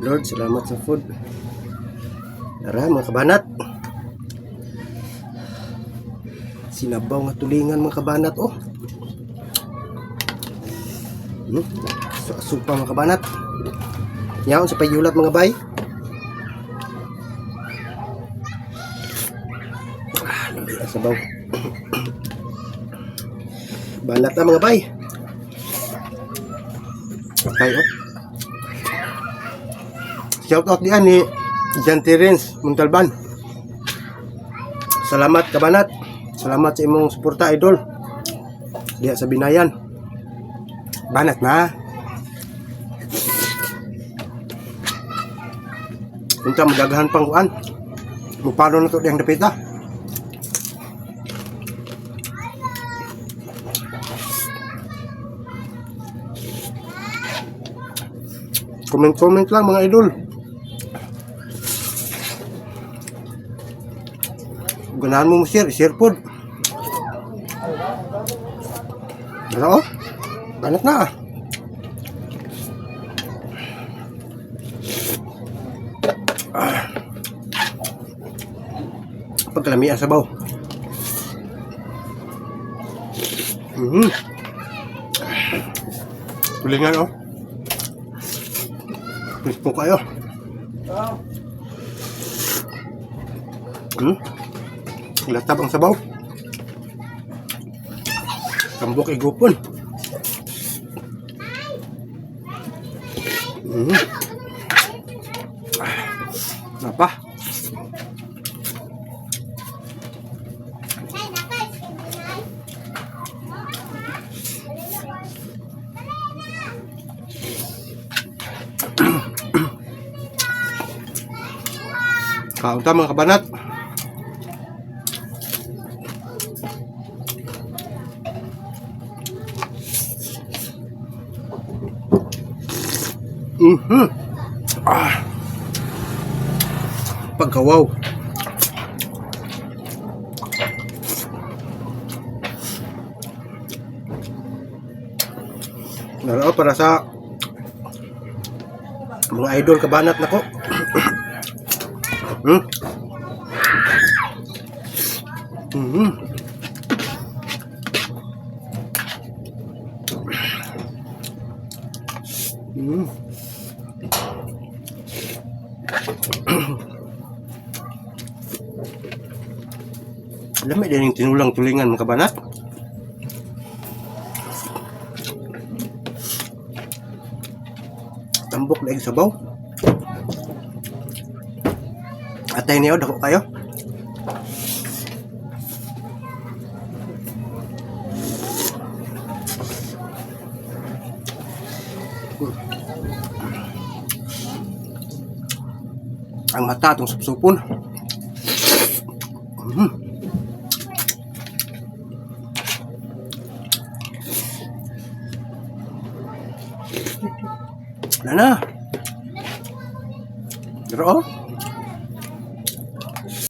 Lord, salamat sa food. Tara, mga kabanat. Sinabaw nga tulingan mga kabanat, oh. Hmm? So, asupa mga kabanat. Yaon sa payulat mga bay. Ah, sabaw. Banat na mga bay. Okay, oh. Shout out diyan ni Jan Terence Muntalban. Salamat kabanat. Salamat sa imong suporta idol. Diya sa binayan. Banat na. Unta magagahan pang kuan. Mupano na to diyang dapita. Comment-comment lang mga idol. Ganahan mo mo share, share pod. Ano? Banat na. Ah. Pagkalami ang sabaw. Mhm. Tulingan oh. Please po kayo. Hmm? Latab ang sabaw. Kambok igupon. Hmm. Apa? Kaunta mga kabanat. Mhm. Ah. Pagkawaw. Naro para sa mga idol kabanat nako. Hmm? Mhm. Mhm. Lami din yung tinulang tulingan mga kabanat. Tambok lagi sabaw. Atay niyo, dako kayo. Ang mata itong supsupon. Mhm. Wala na. Pero oh,